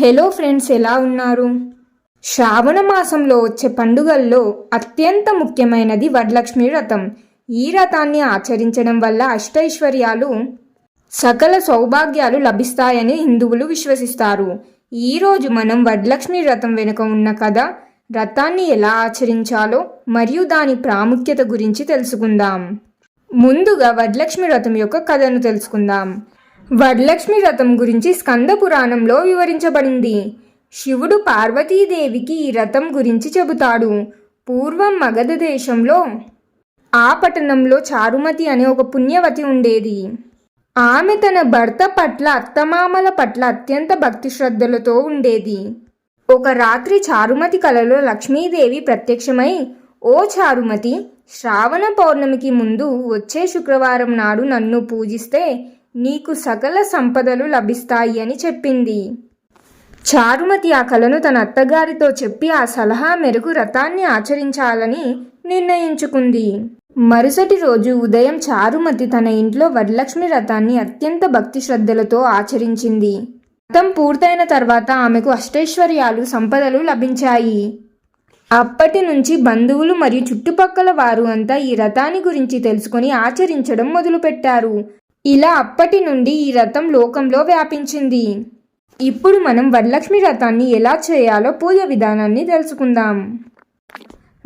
Hello friends ఎలా ఉన్నారు? శ్రావణ మాసంలో వచ్చే పండుగల్లో అత్యంత ముఖ్యమైనది వరలక్ష్మి వ్రతం. ఈ వ్రతాన్ని ఆచరించడం వల్ల అష్టైశ్వర్యాలు సకల సౌభాగ్యాలు లభిస్తాయని హిందువులు విశ్వసిస్తారు. ఈరోజు మనం వరలక్ష్మి వ్రతం వెనుక ఉన్న కథ వ్రతాన్ని ఎలా ఆచరించాలో మరియు దాని ప్రాముఖ్యత గురించి తెలుసుకుందాం. ముందుగా వరలక్ష్మి వ్రతం యొక్క కథను తెలుసుకుందాం. వరలక్ష్మి రథం గురించి స్కంద పురాణంలో వివరించబడింది. శివుడు పార్వతీదేవికి ఈ రథం గురించి చెబుతాడు. పూర్వం మగధ దేశంలో ఆ పట్టణంలో చారుమతి అనే ఒక పుణ్యవతి ఉండేది. ఆమె తన భర్త పట్ల అత్తమామల పట్ల అత్యంత భక్తి శ్రద్ధలతో ఉండేది. ఒక రాత్రి చారుమతి కలలో లక్ష్మీదేవి ప్రత్యక్షమై ఓ చారుమతి శ్రావణ పౌర్ణమికి ముందు వచ్చే శుక్రవారం నాడు నన్ను పూజిస్తే నీకు సకల సంపదలు లభిస్తాయి అని చెప్పింది. చారుమతి ఆ కలను తన అత్తగారితో చెప్పి ఆ సలహా మేరకు రథాన్ని ఆచరించాలని నిర్ణయించుకుంది. మరుసటి రోజు ఉదయం చారుమతి తన ఇంట్లో వరలక్ష్మి రథాన్ని అత్యంత భక్తి శ్రద్ధలతో ఆచరించింది. రథం పూర్తయిన తర్వాత ఆమెకు అష్టైశ్వర్యాలు సంపదలు లభించాయి. అప్పటి నుంచి బంధువులు మరియు చుట్టుపక్కల వారు అంతా ఈ రథాన్ని గురించి తెలుసుకొని ఆచరించడం మొదలుపెట్టారు. ఇలా అప్పటి నుండి ఈ రథం లోకంలో వ్యాపించింది. ఇప్పుడు మనం వరలక్ష్మి వ్రతాన్ని ఎలా చేయాలో పూజ విధానాన్ని తెలుసుకుందాం.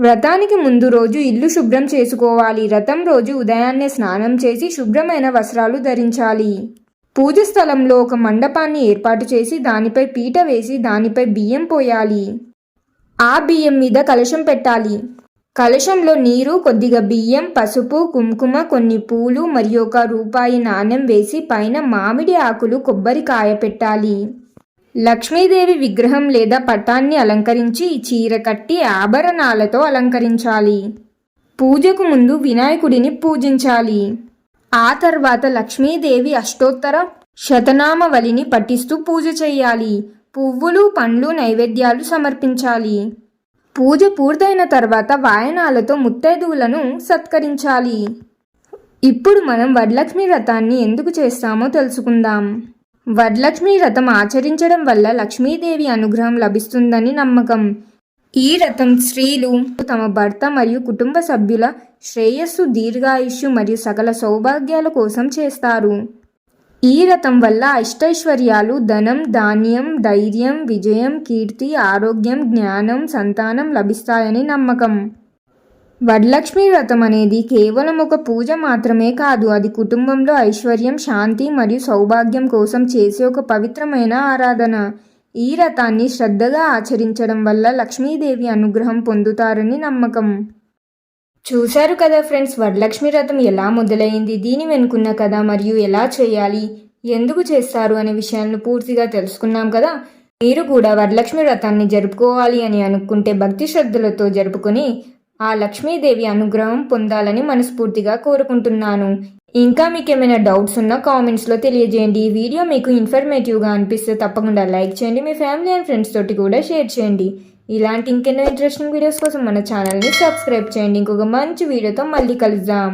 వ్రతానికి ముందు రోజు ఇల్లు శుభ్రం చేసుకోవాలి. వ్రతం రోజు ఉదయాన్నే స్నానం చేసి శుభ్రమైన వస్త్రాలు ధరించాలి. పూజ స్థలంలో ఒక మండపాన్ని ఏర్పాటు చేసి దానిపై పీట వేసి దానిపై బియ్యం పోయాలి. ఆ బియ్యం మీద కలశం పెట్టాలి. కలశంలో నీరు కొద్దిగా బియ్యం పసుపు కుంకుమ కొన్ని పూలు మరియు ఒక రూపాయి నాణెం వేసి పైన మామిడి ఆకులు కొబ్బరికాయ పెట్టాలి. లక్ష్మీదేవి విగ్రహం లేదా పటాన్ని అలంకరించి చీర కట్టి ఆభరణాలతో అలంకరించాలి. పూజకు ముందు వినాయకుడిని పూజించాలి. ఆ తర్వాత లక్ష్మీదేవి అష్టోత్తర శతనామవళిని పఠిస్తూ పూజ చేయాలి. పువ్వులు పండ్లు నైవేద్యాలు సమర్పించాలి. పూజ పూర్తయిన తర్వాత వాయనాలతో ముత్తైదువులను సత్కరించాలి. ఇప్పుడు మనం వరలక్ష్మి వ్రతాన్ని ఎందుకు చేస్తామో తెలుసుకుందాం. వరలక్ష్మి వ్రతం ఆచరించడం వల్ల లక్ష్మీదేవి అనుగ్రహం లభిస్తుందని నమ్మకం. ఈ వ్రతం స్త్రీలు తమ భర్త మరియు కుటుంబ సభ్యుల శ్రేయస్సు దీర్ఘాయుష్యు మరియు సకల సౌభాగ్యాల కోసం చేస్తారు. ఈ రథం వల్ల అష్టైశ్వర్యాలు ధనం ధాన్యం ధైర్యం విజయం కీర్తి ఆరోగ్యం జ్ఞానం సంతానం లభిస్తాయని నమ్మకం. వడ్లక్ష్మి వ్రతం అనేది కేవలం ఒక పూజ మాత్రమే కాదు అది కుటుంబంలో ఐశ్వర్యం శాంతి మరియు సౌభాగ్యం కోసం చేసే ఒక పవిత్రమైన ఆరాధన. ఈ రథాన్ని శ్రద్ధగా ఆచరించడం వల్ల లక్ష్మీదేవి అనుగ్రహం పొందుతారని నమ్మకం. చూశారు కదా ఫ్రెండ్స్ వరలక్ష్మి వ్రతం ఎలా మొదలైంది దీని వెనుకున్న కదా మరియు ఎలా చేయాలి ఎందుకు చేస్తారు అనే విషయాలను పూర్తిగా తెలుసుకున్నాం కదా. మీరు కూడా వరలక్ష్మి వ్రతాన్ని జరుపుకోవాలి అని అనుకుంటే భక్తి శ్రద్ధలతో జరుపుకొని ఆ లక్ష్మీదేవి అనుగ్రహం పొందాలని మనస్ఫూర్తిగా కోరుకుంటున్నాను. ఇంకా మీకు ఏమైనా డౌట్స్ ఉన్నా కామెంట్స్లో తెలియజేయండి. ఈ వీడియో మీకు ఇన్ఫర్మేటివ్గా అనిపిస్తే తప్పకుండా లైక్ చేయండి. మీ ఫ్యామిలీ అండ్ ఫ్రెండ్స్ తోటి కూడా షేర్ చేయండి. ఇలాంటి ఇంకెన్నో ఇంట్రెస్టింగ్ వీడియోస్ కోసం మన ఛానల్ని సబ్స్క్రైబ్ చేయండి. ఇంకొక మంచి వీడియోతో మళ్ళీ కలుద్దాం.